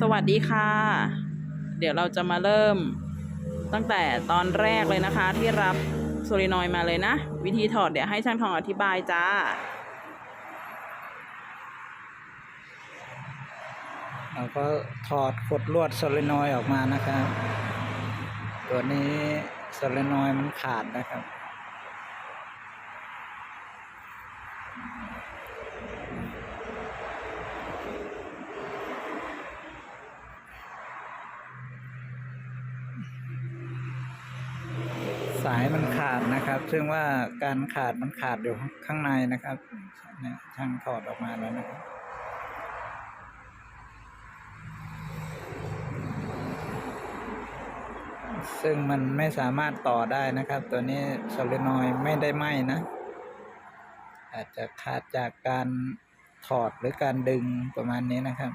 สวัสดีค่ะ เดี๋ยวเราจะมาเริ่มตั้งแต่ตอนแรกเลยนะคะ ที่รับโซลินอยด์มาเลยนะ วิธีถอดเดี๋ยวให้ช่างทองอธิบายจ้าเราก็ถอดขดลวดโซเลนอยด์ออกมานะครับ ตัวนี้โซเลนอยด์มันขาดนะครับ สายมันขาดนะครับ ซึ่งว่าการขาดมันขาดอยู่ข้างในนะครับเนี่ยช่างถอดออกมาแล้วนะครับซึ่งมันไม่สามารถต่อได้นะครับ ตัวนี้โซเลนอยไม่ได้ไหมนะ อาจจะขาดจากการถอดหรือการดึงประมาณนี้นะครับ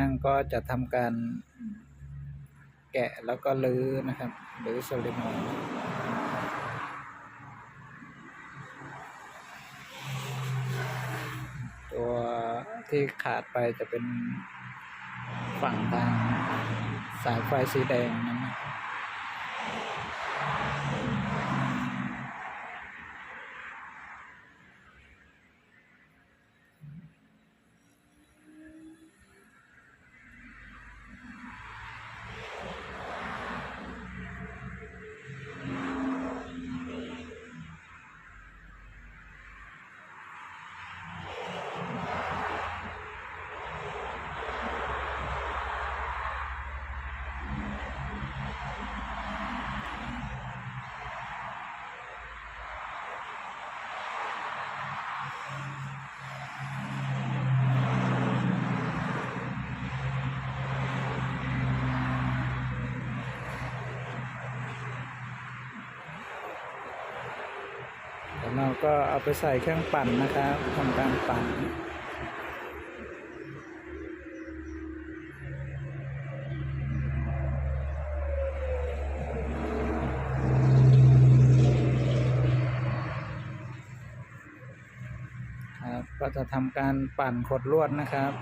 ช่างก็จะทำการแกะแล้วก็ลื้อนะครับหรือโซลินอยด์ตัวที่ขาดไปจะเป็นฝั่งทางสายไฟสีแดงนะ เราก็เอาไปใส่เครื่องปั่นนะครับทำการปั่นครับก็จะทำการปั่นขดลวดนะครับ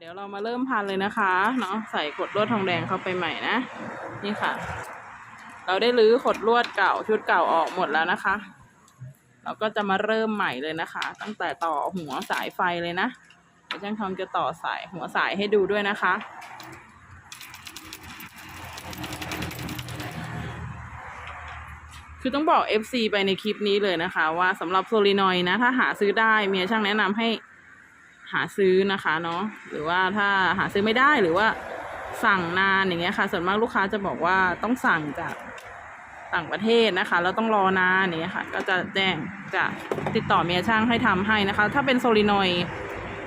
เดี๋ยวเรามาเริ่มพันเลยนะคะเนาะใส่ขดลวดทองแดงเข้าไปใหม่นะ นี่ค่ะ เราได้รื้อขดลวดเก่าชุดเก่าออกหมดแล้วนะคะ เราก็จะมาเริ่มใหม่เลยนะคะ ตั้งแต่ต่อหัวสายไฟเลยนะเดี๋ยวช่างทองจะต่อสายหัวสายให้ดูด้วยนะคะคือต้องบอก FC ไปในคลิปนี้เลยนะคะ ว่าสำหรับโซลินอยนะ ถ้าหาซื้อได้เมียช่างแนะนำให้ หาซื้อนะคะเนาะหรือว่าถ้าหาซื้อไม่ได้หรือว่าสั่งนานอย่างเงี้ยค่ะ ส่วนมากลูกค้าจะบอกว่าต้องสั่งจากต่างประเทศนะคะแล้วต้องรอนานอย่างเงี้ยค่ะ ก็จะแจ้งจะติดต่อเมียช่างให้ทำให้นะคะ ถ้าเป็นโซลินอย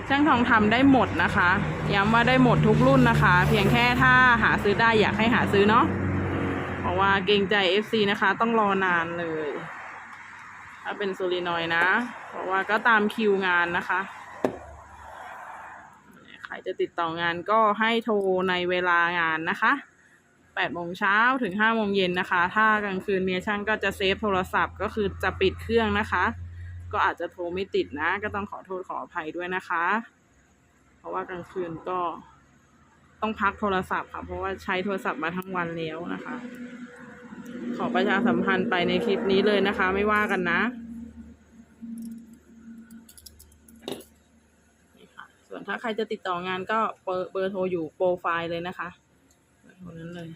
ช่างทองทำได้หมดนะคะย้ำว่าได้หมดทุกรุ่นนะคะ เพียงแค่ถ้าหาซื้อได้อยากให้หาซื้อเนาะเพราะว่าเกรงใจ FC นะคะ ต้องรอนานเลย ถ้าเป็นโซลินอยนะ เพราะว่าก็ตามคิวงานนะคะ รจะติดต่องานก็ให้โทรในเวลางานนะคะ8โมงเช้าถึง5โมงเย็นนะคะ ถ้ากลางคืนเมียช่างก็จะเซฟโทรศัพท์ก็คือจะปิดเครื่องนะคะ ก็อาจจะโทรไม่ติดนะ ก็ต้องขอโทษขออภัยด้วยนะคะ เพราะว่ากลางคืนก็ต้องพักโทรศัพท์ค่ะ เพราะว่าใช้โทรศัพท์มาทั้งวันแล้วนะคะ ขอประชาสัมพันธ์ไปในคลิปนี้เลยนะคะ ไม่ว่ากันนะนี่ค่ะส่ วนถ้าใครจะติดต่องานก็เบอร์เบอร์โทรอยู่โปรไฟล์เลยนะคะเบอร์โทรนั้นเลย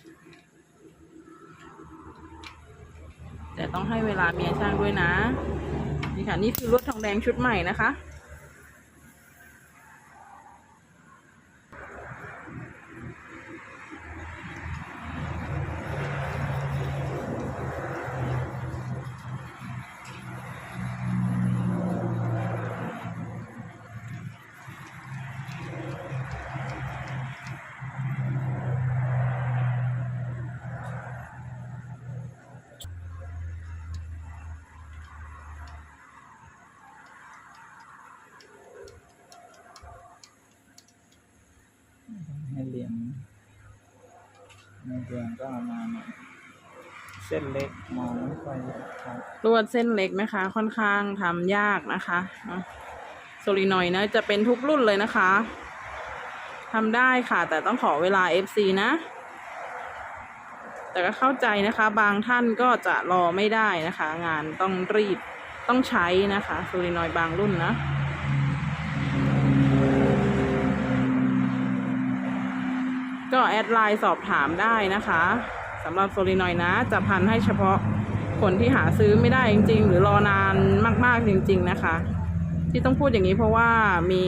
แต่ต้องให้เวลาเมียช่างด้วยนะ นี่ค่ะ นี่คือรถทองแดงชุดใหม่นะคะ ไม่เดือนก็เอามาหน่อยเส้นเล็กมองไม่ค่อยครับลวดเส้นเล็กนะคะ ค่อนข้างทำยากนะคะโซลินอยด์นะจะเป็นทุกรุ่นเลยนะคะทำได้ค่ะ แต่ต้องขอเวลา FC นะ แต่ก็เข้าใจนะคะ บางท่านก็จะรอไม่ได้นะคะ งานต้องรีบต้องใช้นะคะโซลินอยด์บางรุ่นนะ แอดไลน์สอบถามได้นะคะสำหรับโซลินอยด์นะ จะพันให้เฉพาะคนที่หาซื้อไม่ได้จริง ๆ หรือรอนานมากๆจริง ๆนะคะ ที่ต้องพูดอย่างนี้เพราะว่ามี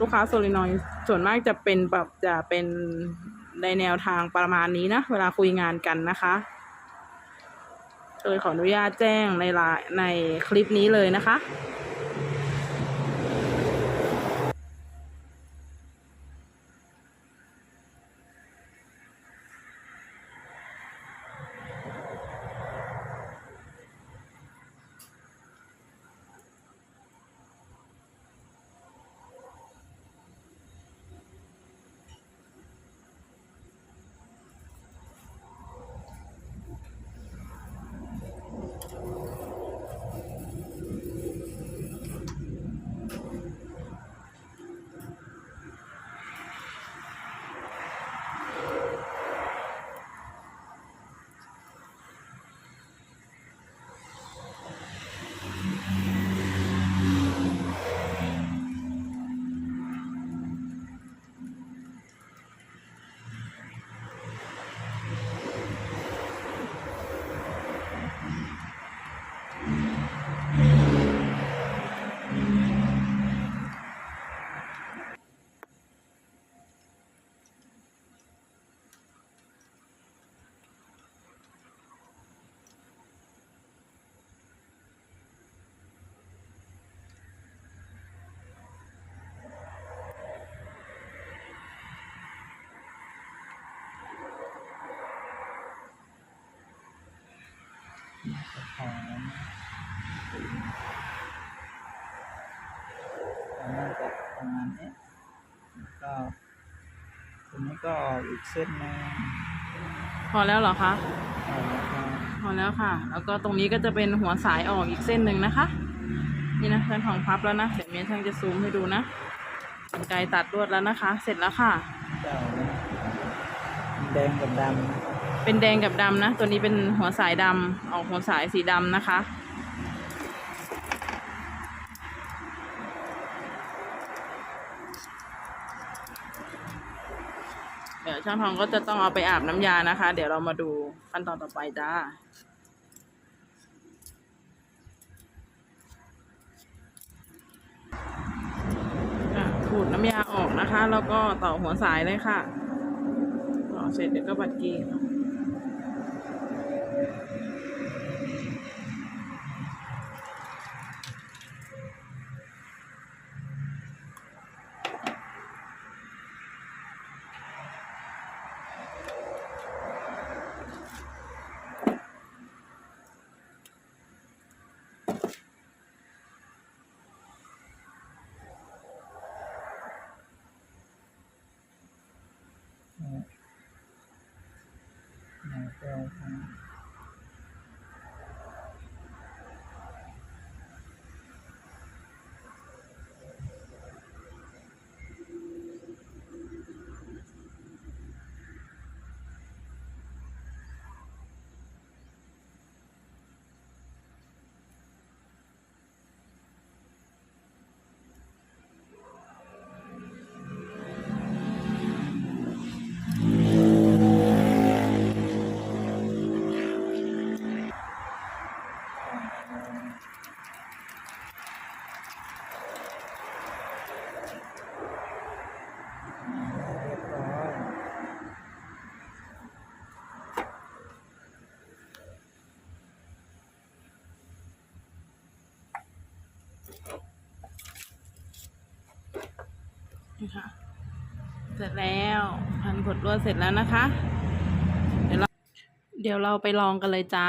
ลูกค้าโซลินอยด์ส่วนมากจะเป็นแบบจะเป็นในแนวทางประมาณนี้นะ เวลาคุยงานกันนะคะเลยขออนุญาตแจ้งในไลน์ในคลิปนี้เลยนะคะ ก็ออกอีกเส้นหนึงพอแล้วเหรอคะ เอาแล้วก็พอแล้วค่ะ แล้วก็ตรงนี้ก็จะเป็นหัวสายออกอีกเส้นหนึ่งนะคะ นี่นะเส้นของพับแล้วนะเสร็จเมียช่างจะซูมให้ดูนะกรรไกรตัดลวดแล้วนะคะ เสร็จแล้วค่ะ เจ้าเนี่ยแดงกับดำนะครับเป็นแดงกับดำนะ ตัวนี้เป็นหัวสายดำออกหัวสายสีดำนะคะ เดี๋ยว ช่างทองก็จะต้องเอาไปอาบน้ำยานะคะ เดี๋ยวเรามาดูขั้นตอนต่อไปจ้าขูดน้ำยาออกนะคะ แล้วก็ต่อหัวสายเลยค่ะต่อเสร็จเดี๋ยวก็บัดกี นี่ค่ะ เสร็จแล้วพันขดลวดเสร็จแล้วนะคะ เดี๋ยวเราเดี๋ยวเราไปลองกันเลยจ้า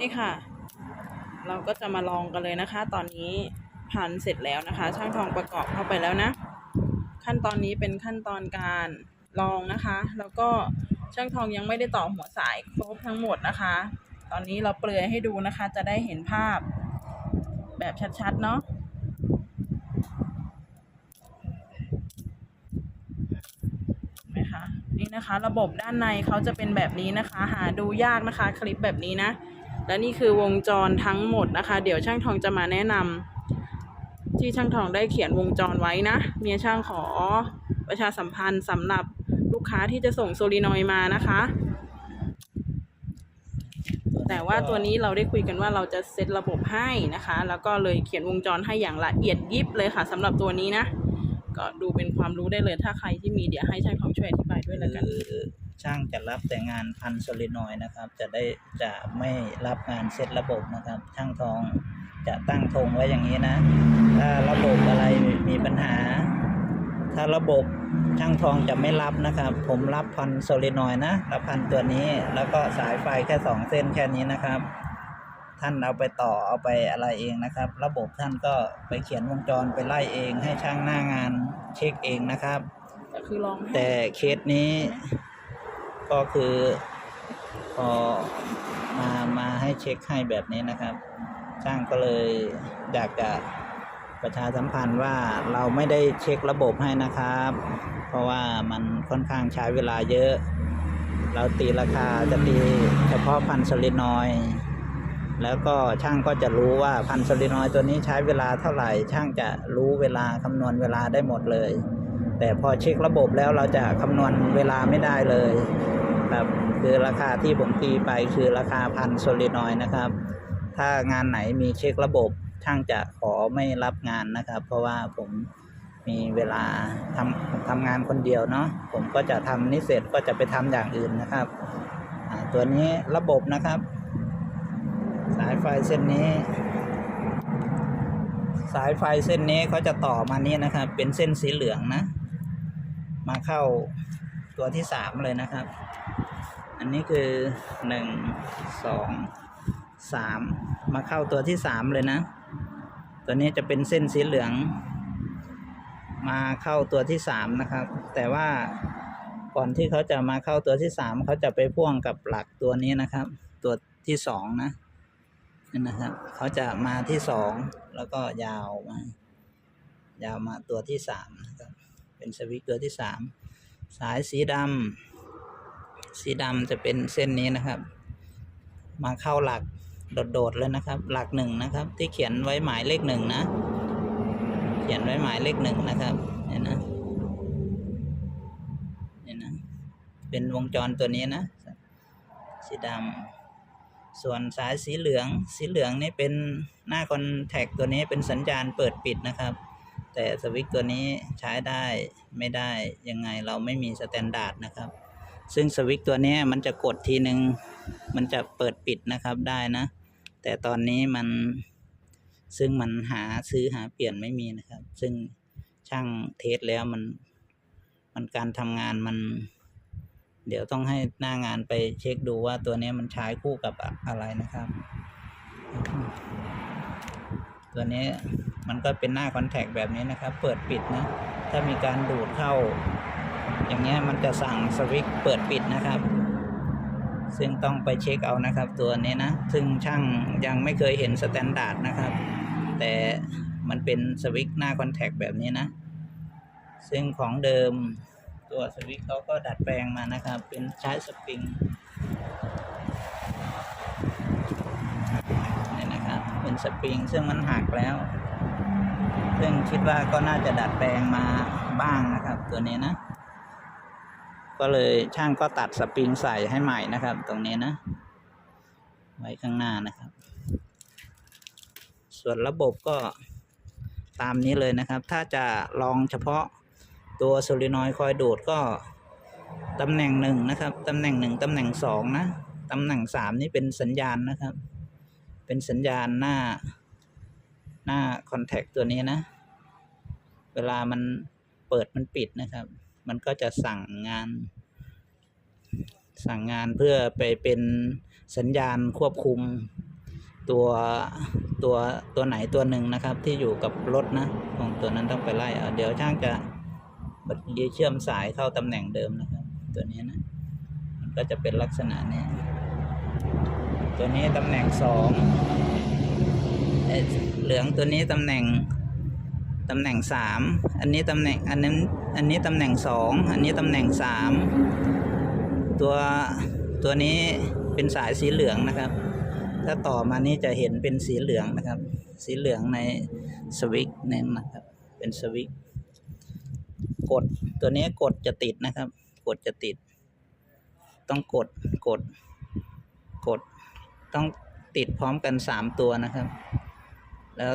นี่ค่ะ เราก็จะมาลองกันเลยนะคะ ตอนนี้พันเสร็จแล้วนะคะ ช่างทองประกอบเข้าไปแล้วนะ ขั้นตอนนี้เป็นขั้นตอนการรองนะคะ แล้วก็ช่างทองยังไม่ได้ต่อหัวสายครบทั้งหมดนะคะ ตอนนี้เราเปลือยให้ดูนะคะ จะได้เห็นภาพแบบชัดๆ เนาะ นะคะ ระบบด้านในเขาจะเป็นแบบนี้นะคะ หาดูยากนะคะ คลิปแบบนี้นะ และนี่คือวงจรทั้งหมดนะคะ เดี๋ยวช่างทองจะมาแนะนำที่ช่างทองได้เขียนวงจรไว้นะ เมียช่างขอประชาสัมพันธ์สำหรับลูกค้าที่จะส่งโซลินอยด์มานะคะ แต่ว่าตัวนี้เราได้คุยกันว่าเราจะเซตระบบให้นะคะ แล้วก็เลยเขียนวงจรให้อย่างละเอียดยิบเลยค่ะสำหรับตัวนี้นะ ก็ดูเป็นความรู้ได้เลย ถ้าใครที่มีเดี๋ยวให้ช่างทองช่วยอธิบายด้วยแล้วกัน คือช่างจะรับแต่งานพันโซลินอยด์นะครับ จะได้จะไม่รับงานเซตระบบนะครับ ช่างทองจะตั้งธงไว้อย่างนี้นะ ถ้าระบบอะไรมีปัญหา ถ้าระบบช่างทองจะไม่รับนะครับ ผมรับพันโซลินอยด์นะรับพันตัวนี้ แล้วก็สายไฟแค่สองเส้นแค่นี้นะครับ ท่านเอาไปต่อเอาไปอะไรเองนะครับ ระบบท่านก็ไปเขียนวงจรไปไล่เอง ให้ช่างหน้างานเช็คเองนะครับ ก็คือลองให้แต่เคสนี้ก็คือพอมามาให้เช็คให้แบบนี้นะครับ ช่างก็เลยอยากจะประชาสัมพันธ์ว่าเราไม่ได้เช็คระบบให้นะครับ เพราะว่ามันค่อนข้างใช้เวลาเยอะ เราตีราคาจะตีเฉพาะพันสลินอยด์ แล้วก็ช่างก็จะรู้ว่าพันสลินอยด์ตัวนี้ใช้เวลาเท่าไหร่ ช่างจะรู้เวลาคำนวณเวลาได้หมดเลย แต่พอเช็คระบบแล้วเราจะคำนวณเวลาไม่ได้เลยครับคือราคาที่ผมตีไปคือราคาพันโซลินอยด์นะครับ ถ้างานไหนมีเช็คระบบ ช่างจะขอไม่รับงานนะครับ เพราะว่าผมมีเวลาทำทำงานคนเดียวเนาะผมก็จะทำนี้เสร็จก็จะไปทำอย่างอื่นนะครับ ตัวนี้ระบบนะครับ สายไฟเส้นนี้ สายไฟเส้นนี้เขาจะต่อมานี้นะครับ เป็นเส้นสีเหลืองนะ มาเข้าตัวที่สามเลยนะครับ อันนี้คือหนึ่งสองสามมาเข้าตัวที่สามเลยนะ ตัวนี้จะเป็นเส้นสีเหลือง มาเข้าตัวที่สามนะครับ แต่ว่าก่อนที่เขาจะมาเข้าตัวที่สามเขาจะไปพ่วงกับหลักตัวนี้นะครับ ตัวที่สองนะ นะครับเขาจะมาที่สองแล้วก็ยาวมา ยาวมาตัวที่สามนะครับเป็นสวิตช์ตัวที่สามสายสีดำสีดำจะเป็นเส้นนี้นะครับ มาเข้าหลักโดดๆเลยนะครับ หลักหนึ่งนะครับ ที่เขียนไว้หมายเลขหนึ่งนะ เขียนไว้หมายเลขหนึ่งนะครับเนี่ยนะเนี่ยนะเป็นวงจรตัวนี้นะ สีดำ ส่วนสายสีเหลือง สีเหลืองนี่เป็นหน้าคอนแทคตัวนี้เป็นสัญญาณเปิดปิดนะครับ แต่สวิตช์ตัวนี้ใช้ได้ไม่ได้ยังไงเราไม่มีสแตนดาร์ดนะครับ ซึ่งสวิตช์ตัวนี้มันจะกดทีหนึ่งมันจะเปิดปิดนะครับได้นะ แต่ตอนนี้มันซึ่งมันหาซื้อหาเปลี่ยนไม่มีนะครับ ซึ่งช่างเทสแล้วมัน มันการทำงานมัน เดี๋ยวต้องให้หน้างานไปเช็คดูว่าตัวนี้มันใช้คู่กับอะไรนะครับ ตัวนี้มันก็เป็นหน้าคอนแทคแบบนี้นะครับ เปิดปิดนะ ถ้ามีการดูดเข้า อย่างเงี้ยมันจะสั่งสวิตช์เปิดปิดนะครับ ซึ่งต้องไปเช็คเอานะครับ ตัวนี้นะ ซึ่งช่างยังไม่เคยเห็นสแตนดาร์ดนะครับ แต่มันเป็นสวิตช์หน้าคอนแทคแบบนี้นะ ซึ่งของเดิม ตัวสวิตเขาก็ดัดแปลงมานะครับ เป็นใช้สปริงนี่นะครับ เป็นสปริงซึ่งมันหักแล้ว ซึ่งคิดว่าก็น่าจะดัดแปลงมาบ้างนะครับ ตัวนี้นะ ก็เลยช่างก็ตัดสปริงใส่ให้ใหม่นะครับ ตรงนี้นะ ไว้ข้างหน้านะครับ ส่วนระบบก็ตามนี้เลยนะครับ ถ้าจะลองเฉพาะ ตัวโซลินอยคอยดูดก็ตำแหน่งหนึ่งนะครับตำแหน่งหนึ่งตำแหน่งสองนะตำแหน่งสามนี่เป็นสัญญาณนะครับ เป็นสัญญาณหน้าหน้าคอนแทคตัวนี้นะ เวลามันเปิดมันปิดนะครับ มันก็จะสั่งงาน สั่งงานเพื่อไปเป็นสัญญาณควบคุมตัวตัวตัวไหนตัวหนึ่งนะครับ ที่อยู่กับรถนะของตัวนั้นต้องไปไล่เเดี๋ยวช่างจะ พอดีเชื่อมสายเข้าตำแหน่งเดิมนะครับ ตัวนี้นะ มันก็จะเป็นลักษณะนี้ ตัวนี้ตำแหน่งสองเอ่อเหลืองตัวนี้ตำแหน่งตำแหน่งสามอันนี้ตำแหน่งอันนั้นอันนี้ตำแหน่งสองอันนี้ตำแหน่งสามตัวตัวนี้เป็นสายสีเหลืองนะครับ ถ้าต่อมานี้จะเห็นเป็นสีเหลืองนะครับ สีเหลืองในสวิตช์นี่นะครับ เป็นสวิตช์ กด ตัวนี้กดจะติดนะครับ กดจะติด ต้องกดกด กด ต้องติดพร้อมกันสามตัวนะครับ แล้ว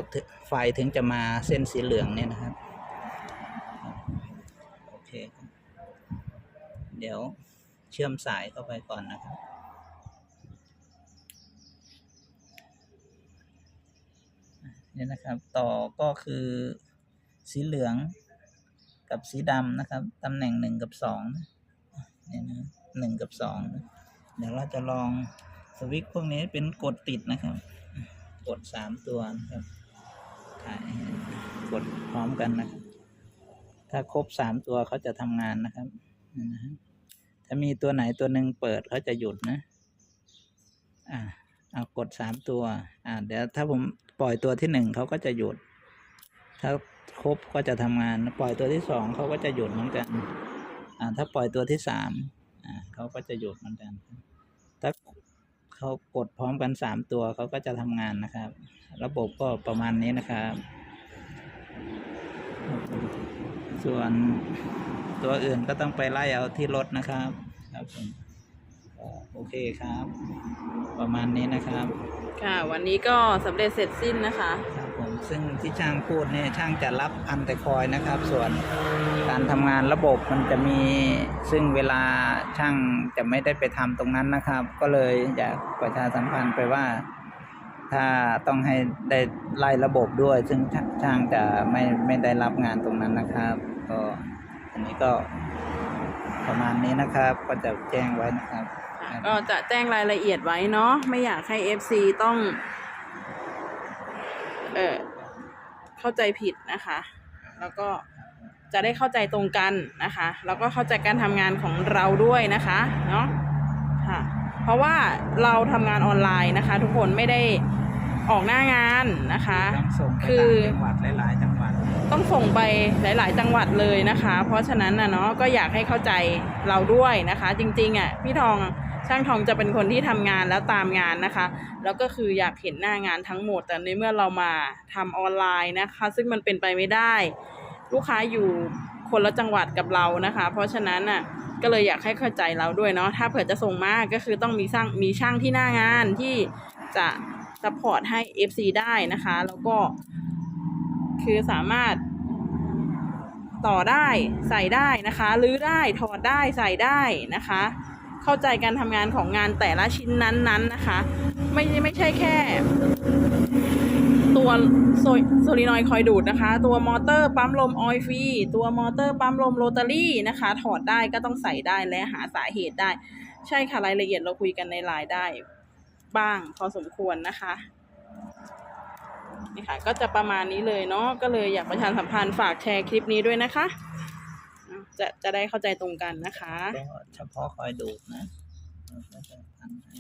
ไฟถึงจะมาเส้นสีเหลืองเนี่ยนะครับโอเคเดี๋ยวเชื่อมสายเข้าไปก่อนนะครับเนี่ยนะครับ ต่อก็คือสีเหลือง กับสีดำนะครับตำแหน่งหนึ่งกับสองเนี่ยนะหนึ่งกับสองเดี๋ยวเราจะลองสวิตช์พวกนี้เป็นกดติดนะครับ กดสามตัวนะครับถ่ายกดพร้อมกันนะครับ ถ้าครบสามตัวเขาจะทำงานนะครับนี่นะฮะถ้ามีตัวไหนตัวหนึ่งเปิดเขาจะหยุดนะ อ่าเอากดสามตัว อ่าเดี๋ยวถ้าผมปล่อยตัวที่หนึ่งเขาก็จะหยุด ถ้า ครบก็จะทำงาน ปล่อยตัวที่สองเขาก็จะหยุดเหมือนกัน อ่า ถ้าปล่อยตัวที่สามอ่าเขาก็จะหยุดเหมือนกัน ถ้าเขากดพร้อมกันสามตัวเขาก็จะทำงานนะครับ ระบบก็ประมาณนี้นะครับ ส่วนตัวอื่นก็ต้องไปไล่เอาที่รถนะครับ ครับผมโอเคครับ ประมาณนี้นะครับ ค่ะ วันนี้ก็สำเร็จเสร็จสิ้นนะคะ ซึ่งที่ช่างพูดเนี่ยช่างจะรับพันแต่คอยนะครับ ส่วนการทำงานระบบมันจะมีซึ่งเวลาช่างจะไม่ได้ไปทำตรงนั้นนะครับ ก็เลยอยากประชาสัมพันธ์ไปว่า ถ้าต้องให้ได้ไล่ระบบด้วย ซึ่งช่างจะไม่ไม่ได้รับงานตรงนั้นนะครับ ก็อันนี้ก็ประมาณนี้นะครับก็จะแจ้งไว้นะครับ ก็จะแจ้งรายละเอียดไว้เนาะไม่อยากให้ FC ต้อง เออ เข้าใจผิดนะคะ แล้วก็จะได้เข้าใจตรงกันนะคะ แล้วก็เข้าใจการทำงานของเราด้วยนะคะเนาะค่ะเพราะว่าเราทำงานออนไลน์นะคะ ทุกคนไม่ได้ออกหน้างานนะคะต้องส่งไปคืต่าองจังหวัดหลายๆจังหวัดต้องส่งไปหลาย ๆ จังหวัดเลยนะคะ เพราะฉะนั้นนะเนาะก็อยากให้เข้าใจเราด้วยนะคะ จริงๆอะพี่ทอง ช่างทองจะเป็นคนที่ทำงานแล้วตามงานนะคะ แล้วก็คืออยากเห็นหน้างานทั้งหมด แต่ในเมื่อเรามาทำออนไลน์นะคะ ซึ่งมันเป็นไปไม่ได้ ลูกค้าอยู่คนละจังหวัดกับเรานะคะ เพราะฉะนั้นน่ะก็เลยอยากให้เข้าใจเราด้วยเนาะถ้าเผื่อจะส่งมาก็คือต้องมีสร้างมีช่างที่หน้างานที่จะซัพพอร์ตให้ FC ได้นะคะ แล้วก็คือสามารถต่อได้ใส่ได้นะคะรื้อได้ถอดได้ใส่ได้นะคะ เข้าใจการทำงานของงานแต่ละชิ้นนั้นๆนะคะ ไม่ไม่ใช่แค่ ตัวโซลินอยคอยดูดนะคะ ตัวมอเตอร์ปั๊มลมออยฟรีตัวมอเตอร์ปั๊มลมโรตารี่นะคะ ถอดได้ก็ต้องใส่ได้และหาสาเหตุได้ ใช่ค่ะรายละเอียดเราคุยกันในไลน์ได้ บ้างพอสมควรนะคะนี่ค่ะก็จะประมาณนี้เลยเนาะก็เลยอยากประชาสัมพันธ์ฝากแชร์คลิปนี้ด้วยนะคะ จะจะได้เข้าใจตรงกันนะคะก็เฉพาะคอยดูดนะเราก็จะทำให้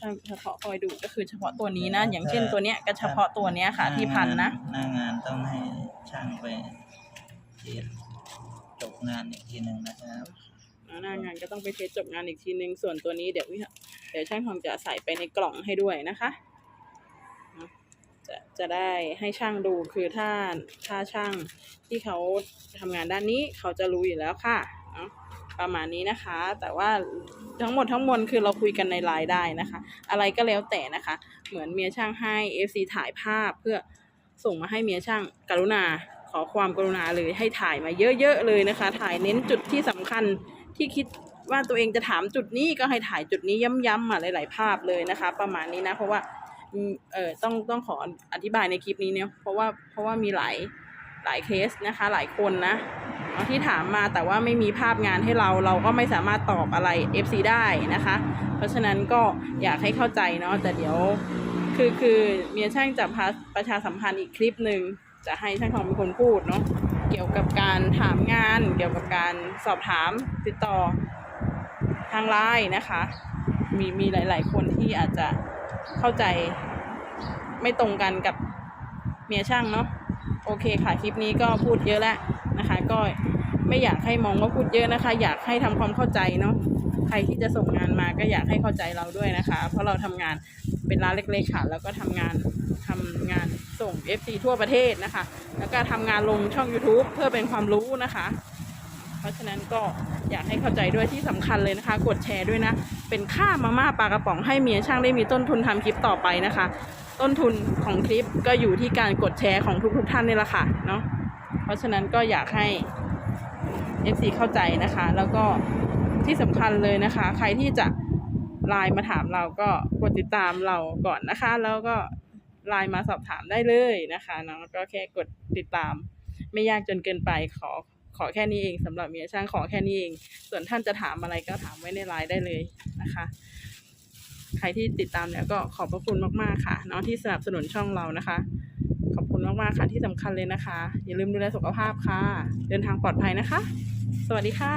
ถ้าเฉพาะคอยดูก็คือเฉพาะตัวนี้นะ อย่างเช่นตัวเนี้ยก็เฉพาะตัวเนี้ยค่ะ ที่พันนะหน้างานต้องให้ช่างไปที่จบงานอีกทีหนึ่งนะครับหน้างานก็ต้องไปเทสจบงานอีกทีนึงส่วนตัวนี้เดี๋ยววิเดี๋ยวช่างทองจะใส่ไปในกล่องให้ด้วยนะคะเนาะ จะจะได้ให้ช่างดูคือถ้าถ้าช่างที่เขาทำงานด้านนี้เขาจะรู้อยู่แล้วค่ะเนาะประมาณนี้นะคะ แต่ว่าทั้งหมดทั้งมวลคือเราคุยกันในไลน์ได้นะคะ อะไรก็แล้วแต่นะคะ เหมือนเมียช่างให้ FC ถ่ายภาพเพื่อส่งมาให้เมียช่างกรุณาขอความกรุณาเลยให้ถ่ายมาเยอะๆเลยนะคะ ถ่ายเน้นจุดที่สำคัญที่คิดว่าตัวเองจะถามจุดนี้ก็ให้ถ่ายจุดนี้ย้ำๆมาหลาย ๆ ภาพเลยนะคะ ประมาณนี้นะเพราะว่า เออต้องต้องขออธิบายในคลิปนี้เนี่ยเพราะว่าเพราะว่ามีหลายหลายเคสนะคะ หลายคนนะที่ถามมาแต่ว่าไม่มีภาพงานให้เราเราก็ไม่สามารถตอบอะไร FC ได้นะคะ เพราะฉะนั้นก็อยากให้เข้าใจเนาะแต่เดี๋ยวคือคือเมียช่างจะพาประชาสัมพันธ์อีกคลิปหนึ่งจะให้ช่างทองเป็นคนพูดเนาะเกี่ยวกับการถามงาน เกี่ยวกับการสอบถามติดต่อทางไลน์นะคะ มีมีหลาย ๆ คนที่อาจจะ เข้าใจไม่ตรงกันกับเมียช่างเนาะโอเคค่ะคลิปนี้ก็พูดเยอะแล้วนะคะ ก็ไม่อยากให้มองว่าพูดเยอะนะคะ อยากให้ทำความเข้าใจเนาะใครที่จะส่งงานมาก็อยากให้เข้าใจเราด้วยนะคะ เพราะเราทำงานเป็นร้านเล็กๆค่ะ แล้วก็ทำงานทำงานส่ง FC ทั่วประเทศนะคะ แล้วก็ทำงานลงช่อง YouTube เพื่อเป็นความรู้นะคะ ราะฉะนั้นก็อยากให้เข้าใจด้วยที่สำคัญเลยนะคะ กดแชร์ด้วยนะ เป็นค่ามาม่าปลากระป๋องให้เมียช่างได้มีต้นทุนทำคลิปต่อไปนะคะ ต้นทุนของคลิปก็อยู่ที่การกดแชร์ของทุกๆท่านนี่แหละค่ะเนาะเพราะฉะนั้นก็อยากให้ FC เข้าใจนะคะ แล้วก็ที่สำคัญเลยนะคะ ใครที่จะไลน์มาถามเราก็กดติดตามเราก่อนนะคะ แล้วก็ไลน์มาสอบถามได้เลยนะคะเนาะก็แค่กดติดตาม ไม่ยากจนเกินไปขอ ขอแค่นี้เองสำหรับเมียช่างขอแค่นี้เอง ส่วนท่านจะถามอะไรก็ถามไว้ในไลน์ได้เลยนะคะ ใครที่ติดตามแล้วก็ขอบพระคุณมากๆค่ะเนาะที่สนับสนุนช่องเรานะคะ ขอบคุณมากๆค่ะที่สำคัญเลยนะคะ อย่าลืมดูแลสุขภาพค่ะ เดินทางปลอดภัยนะคะ สวัสดีค่ะ